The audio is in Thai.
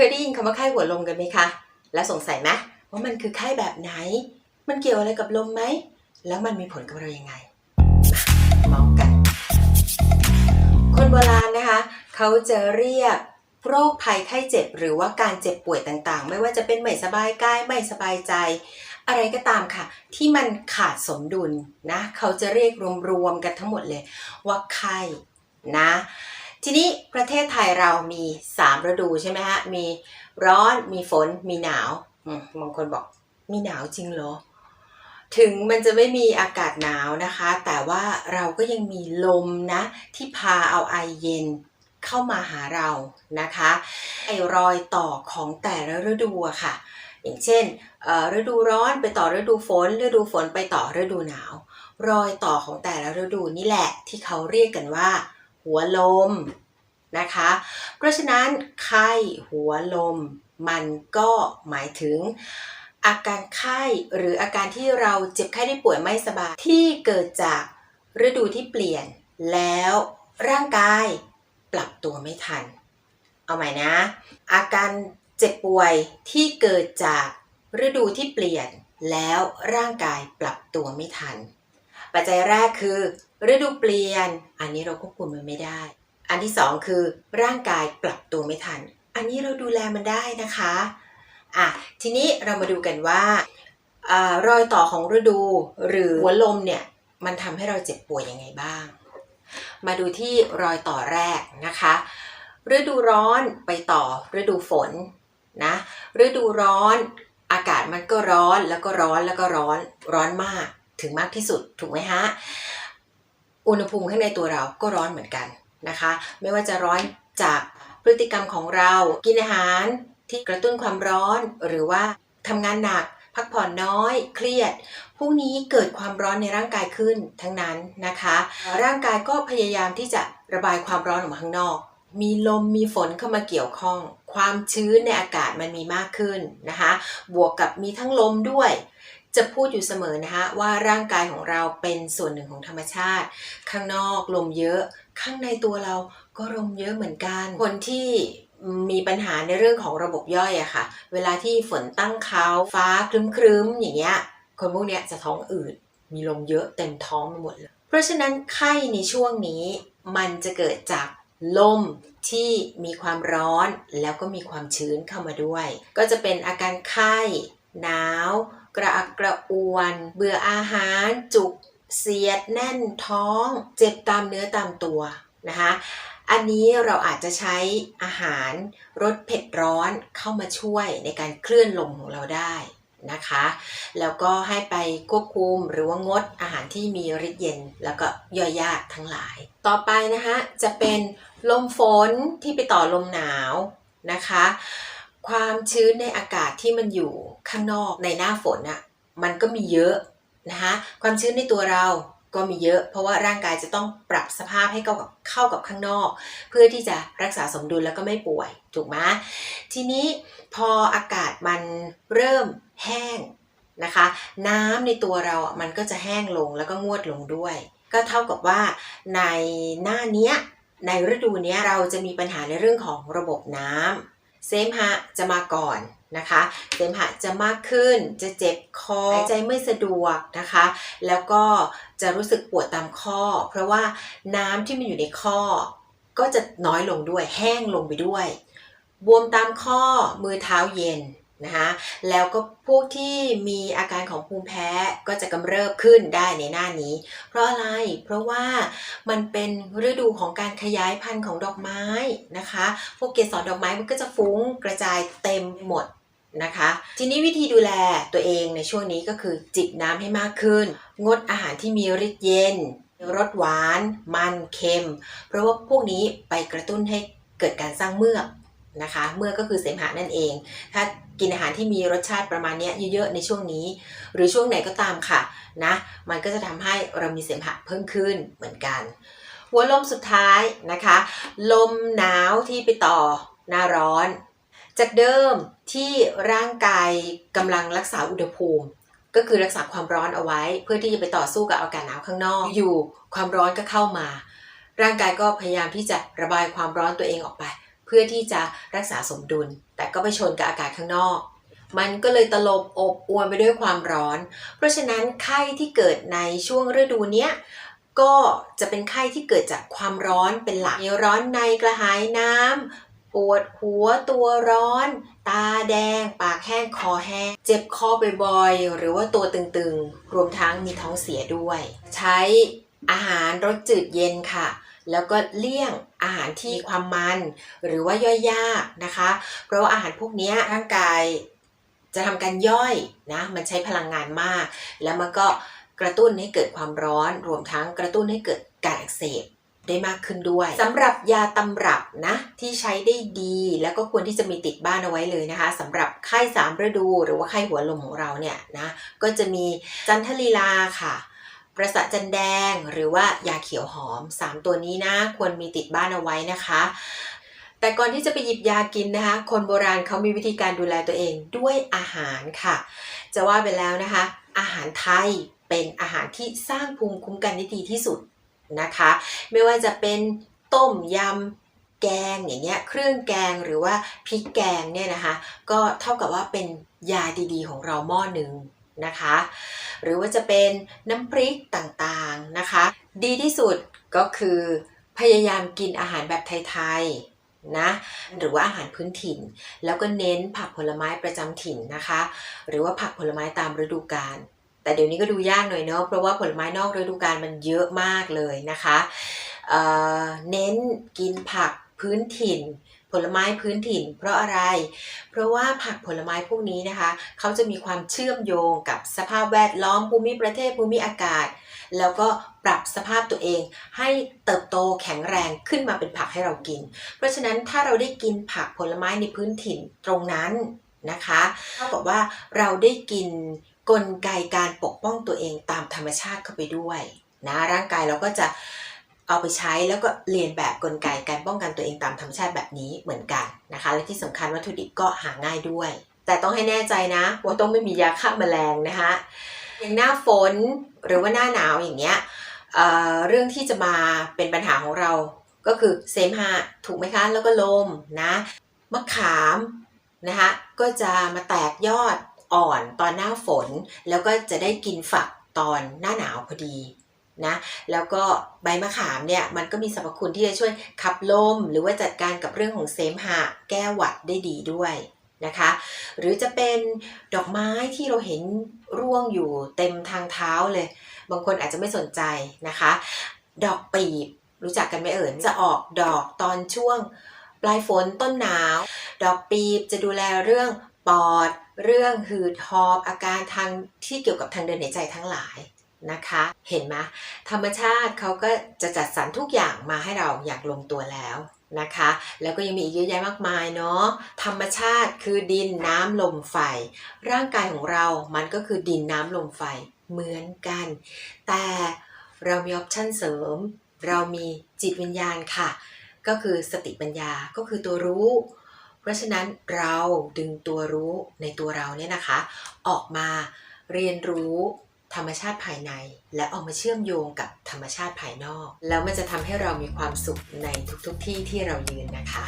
เคยได้ยินคำว่าไข้หัวลมกันไหมคะ แล้วสงสัยไหมว่ามันคือไข้แบบไหน มันเกี่ยวอะไรกับลมไหม แล้วมันมีผลกับเรายังไงมาเมากัน คนโบราณนะคะ เขาจะเรียกโรคภัยไข้เจ็บ หรือว่าการเจ็บป่วยต่างๆ ไม่ว่าจะเป็นไม่สบายกายไม่สบายใจ อะไรก็ตามค่ะ ที่มันขาดสมดุลนะ เขาจะเรียกรวมๆกันทั้งหมดเลยว่าไข้นะ ทีนี้ประเทศไทยเรามี 3 ฤดูใช่ไหมฮะ มีร้อน มีฝน มีหนาวบางคนบอกมีหนาวจริงเหรอ ถึงมันจะไม่มีอากาศหนาวนะคะ แต่ว่าเราก็ยังมีลมนะ ที่พาเอาไอเย็นเข้ามาหาเรานะคะ ไอรอยต่อของแต่ละฤดูอะค่ะ อย่างเช่นฤดูร้อนไปต่อฤดูฝน ฤดูฝนไปต่อฤดูหนาว รอยต่อของแต่ละฤดูนี่แหละที่เขาเรียกกันว่า หัวลมนะคะ เพราะฉะนั้นไข้หัวลม มันก็หมายถึง อาการไข้หรืออาการที่เราเจ็บไข้ได้ป่วยไม่สบายที่เกิดจากฤดูที่เปลี่ยน แล้วร่างกายปรับตัวไม่ทัน เอาใหม่นะ อาการเจ็บป่วยที่เกิดจากฤดูที่เปลี่ยน แล้วร่างกายปรับตัวไม่ทัน ปัจจัยแรกคือ ฤดูเปลี่ยน อันนี้เราควบคุมมันไม่ได้ อันที่สองคือร่างกายปรับตัวไม่ทัน อันนี้เราดูแลมันได้นะคะอะทีนี้เรามาดูกันว่าอรอยต่อของฤดูหรือหัวลมเนี่ยมันทำให้เราเจ็บป่วยยังไงบ้าง มาดูที่รอยต่อแรกนะคะ ฤดูร้อนไปต่อฤดูฝนนะฤดูร้อนอากาศมันก็ร้อนแล้วก็ร้อนแล้วก็ร้อนร้อนมาก ถึงมากที่สุดถูกไหมฮะอุณหภูมิข้างในตัวเราก็ร้อนเหมือนกันนะคะ ไม่ว่าจะร้อนจากพฤติกรรมของเรากินอาหารที่กระตุ้นความร้อนหรือว่าทำงานหนัก พักผ่อนน้อย เครียด พวกนี้เกิดความร้อนในร่างกายขึ้นทั้งนั้นนะคะ ร่างกายก็พยายามที่จะระบายความร้อนออกมาข้างนอก มีลมมีฝนเข้ามาเกี่ยวข้อง ความชื้นในอากาศมันมีมากขึ้นนะคะ บวกกับมีทั้งลมด้วย จะพูดอยู่เสมอนะคะว่าร่างกายของเราเป็นส่วนหนึ่งของธรรมชาติ ข้างนอกลมเยอะ ข้างในตัวเราก็ลมเยอะเหมือนกัน คนที่มีปัญหาในเรื่องของระบบย่อยอะค่ะ เวลาที่ฝนตั้งเขาฟ้าครึ้มๆอย่างเงี้ยคนพวกเนี้ยจะท้องอืดมีลมเยอะเต็มท้องไปหมดเลย เพราะฉะนั้นไข้ในช่วงนี้มันจะเกิดจากลมที่มีความร้อนแล้วก็มีความชื้นเข้ามาด้วย ก็จะเป็นอาการไข้ หนาวกระอักกระอ่วน เบื่ออาหาร จุกเสียดแน่นท้อง เจ็บตามเนื้อตามตัวนะคะอันนี้เราอาจจะใช้อาหารรสเผ็ดร้อนเข้ามาช่วยในการเคลื่อนลมของเราได้นะคะ แล้วก็ให้ไปควบคุมหรือว่างดอาหารที่มีฤทธิ์เย็น แล้วก็ย่อยยากทั้งหลาย ต่อไปนะคะจะเป็นลมฝนที่ไปต่อลมหนาวนะคะ ความชื้นในอากาศที่มันอยู่ ข้างนอกในหน้าฝนอะ่ะมันก็มีเยอะนะคะความชื้นในตัวเราก็มีเยอะ เพราะว่าร่างกายจะต้องปรับสภาพให้เข้ากับเข้ากับข้างนอก เพื่อที่จะรักษาสมดุลแล้วก็ไม่ป่วยถูกไหมทีนี้พออากาศมันเริ่มแห้งนะคะ น้ำในตัวเราอะมันก็จะแห้งลงแล้วก็งวดลงด้วย ก็เท่ากับว่าในหน้าเนี้ยในฤดูเนี้ยเราจะมีปัญหาในเรื่องของระบบน้ำเสมหะจะมาก่อน นะคะ เสมหะจะมากขึ้น จะเจ็บคอหายใจไม่สะดวกนะคะ แล้วก็จะรู้สึกปวดตามข้อ เพราะว่าน้ำที่มันอยู่ในข้อ ก็จะน้อยลงด้วยแห้งลงไปด้วย บวมตามข้อมือเท้าเย็นนะคะแล้วก็พวกที่มีอาการของภูมิแพ้ก็จะกำเริบขึ้นได้ในหน้านี้ เพราะอะไร เพราะว่ามันเป็นฤดูของการขยายพันธุ์ของดอกไม้นะคะ พวกเกสรดอกไม้มันก็จะฟุ้งกระจายเต็มหมด นะคะ ทีนี้วิธีดูแลตัวเองในช่วงนี้ก็คือจิบน้ำให้มากขึ้น งดอาหารที่มีฤทธิ์เย็นรสหวาน มันเค็ม เพราะว่าพวกนี้ไปกระตุ้นให้เกิดการสร้างเมือกนะคะ เมือกก็คือเสมหะนั่นเอง ถ้ากินอาหารที่มีรสชาติประมาณนี้เยอะๆในช่วงนี้ หรือช่วงไหนก็ตามค่ะนะมันก็จะทำให้เรามีเสมหะเพิ่มขึ้นเหมือนกัน หัวลมสุดท้ายนะคะ ลมหนาวที่ไปต่อหน้าร้อน จากเดิมที่ร่างกายกำลังรักษาอุณหภูมิ ก็คือรักษาความร้อนเอาไว้ เพื่อที่จะไปต่อสู้กับอากาศหนาวข้างนอก อยู่ความร้อนก็เข้ามา ร่างกายก็พยายามที่จะระบายความร้อนตัวเองออกไป เพื่อที่จะรักษาสมดุล แต่ก็ไปชนกับอากาศข้างนอก มันก็เลยตลบอบอวนไปด้วยความร้อน เพราะฉะนั้นไข้ที่เกิดในช่วงฤดูเนี้ยก็จะเป็นไข้ที่เกิดจากความร้อนเป็นหลักร้อนในกระหายน้ำ ปวดหัวตัวร้อน ตาแดง ปากแห้งคอแห้ง เจ็บคอบ่อยๆหรือว่าตัวตึงๆ รวมทั้งมีท้องเสียด้วย ใช้อาหารรสจืดเย็นค่ะ แล้วก็เลี่ยงอาหารที่มีความมัน หรือว่าย่อยยากนะคะ เพราะว่าอาหารพวกนี้ร่างกายจะทำการย่อยนะมันใช้พลังงานมาก แล้วมันก็กระตุ้นให้เกิดความร้อน รวมทั้งกระตุ้นให้เกิดการอักเสบ ได้มากขึ้นด้วยสำหรับยาตำรับนะที่ใช้ได้ดีแล้วก็ควรที่จะมีติดบ้านเอาไว้เลยนะคะสำหรับไข้สามฤดู หรือว่าไข้หัวลมของเราเนี่ยนะก็จะมีจันทลีลาค่ะประสาจันแดงหรือว่ายาเขียวหอม 3 ตัวนี้นะควรมีติดบ้านเอาไว้นะคะ แต่ก่อนที่จะไปหยิบยากินนะคะ คนโบราณเขามีวิธีการดูแลตัวเองด้วยอาหารค่ะ จะว่าไปแล้วนะคะ อาหารไทยเป็นอาหารที่สร้างภูมิคุ้มกันได้ดีที่สุด นะคะ ไม่ว่าจะเป็นต้มยำแกงอย่างเงี้ยเครื่องแกงหรือว่าพริกแกงเนี่ยนะคะ ก็เท่ากับว่าเป็นยาดีๆ ของเราหม้อหนึ่งนะคะ หรือว่าจะเป็นน้ำพริกต่างๆนะคะ ดีที่สุดก็คือพยายามกินอาหารแบบไทยๆนะหรือว่าอาหารพื้นถิ่น แล้วก็เน้นผักผลไม้ประจำถิ่นนะคะ หรือว่าผักผลไม้ตามฤดูกาล แต่เดี๋ยวนี้ก็ดูยากหน่อยเนาะเพราะว่าผลไม้นอกฤดูกาลมันเยอะมากเลยนะคะเเน้นกินผักพื้นถิ่น ผลไม้พื้นถิ่น เพราะอะไร เพราะว่าผักผลไม้พวกนี้นะคะ เขาจะมีความเชื่อมโยงกับสภาพแวดล้อมภูมิประเทศภูมิอากาศ แล้วก็ปรับสภาพตัวเองให้เติบโตแข็งแรงขึ้นมาเป็นผักให้เรากิน เพราะฉะนั้นถ้าเราได้กินผักผลไม้ในพื้นถิ่นตรงนั้นนะคะเท่ากับว่าเราได้กิน กลไกการปกป้องตัวเองตามธรรมชาติเข้าไปด้วยนะร่างกายเราก็จะเอาไปใช้แล้วก็เรียนแบบกลไกการป้องกันตัวเองตามธรรมชาติแบบนี้เหมือนกันนะคะและที่สำคัญวัตถุดิบก็หาง่ายด้วย แต่ต้องให้แน่ใจนะว่าต้องไม่มียาฆ่าแมลงนะคะอย่างหน้าฝนหรือว่าหน้าหนาวอย่างเงี้ยเอ่อเรื่องที่จะมาเป็นปัญหาของเราก็คือเสมหะถูกไหมคะแล้วก็ลมนะมะขามนะคะก็จะมาแตกยอด อ่อนตอนหน้าฝน แล้วก็จะได้กินฝักตอนหน้าหนาวพอดีนะแล้วก็ใบมะขามเนี่ยมันก็มีสรรพคุณที่จะช่วยขับลม หรือว่าจัดการกับเรื่องของเสมหะแก้หวัดได้ดีด้วยนะคะ หรือจะเป็นดอกไม้ที่เราเห็นร่วงอยู่เต็มทางเท้าเลย บางคนอาจจะไม่สนใจนะคะ ดอกปีบรู้จักกันไหมเอ่ยจะออกดอกตอนช่วงปลายฝนต้นหนาว ดอกปีบจะดูแลเรื่อง ปอด เรื่องหืดหอบอาการทางที่เกี่ยวกับทางเดินหายใจทั้งหลายนะคะ เห็นไหมธรรมชาติเขาก็จะจัดสรรทุกอย่างมาให้เราอยางลงตัวแล้วนะคะ แล้วก็ยังมีอีกเยอะแยะมากมายเนาะธรรมชาติคือดินน้ำลมไฟ ร่างกายของเรามันก็คือดินน้ำลมไฟเหมือนกัน แต่เรามีออปชั่นเสริม เรามีจิตวิญญาณค่ะ ก็คือสติปัญญาก็คือตัวรู้ เพราะฉะนั้นเราดึงตัวรู้ในตัวเราเนี่ยนะคะ ออกมาเรียนรู้ธรรมชาติภายใน และออกมาเชื่อมโยงกับธรรมชาติภายนอก แล้วมันจะทำให้เรามีความสุขในทุกๆทที่ที่เรายืนนะคะ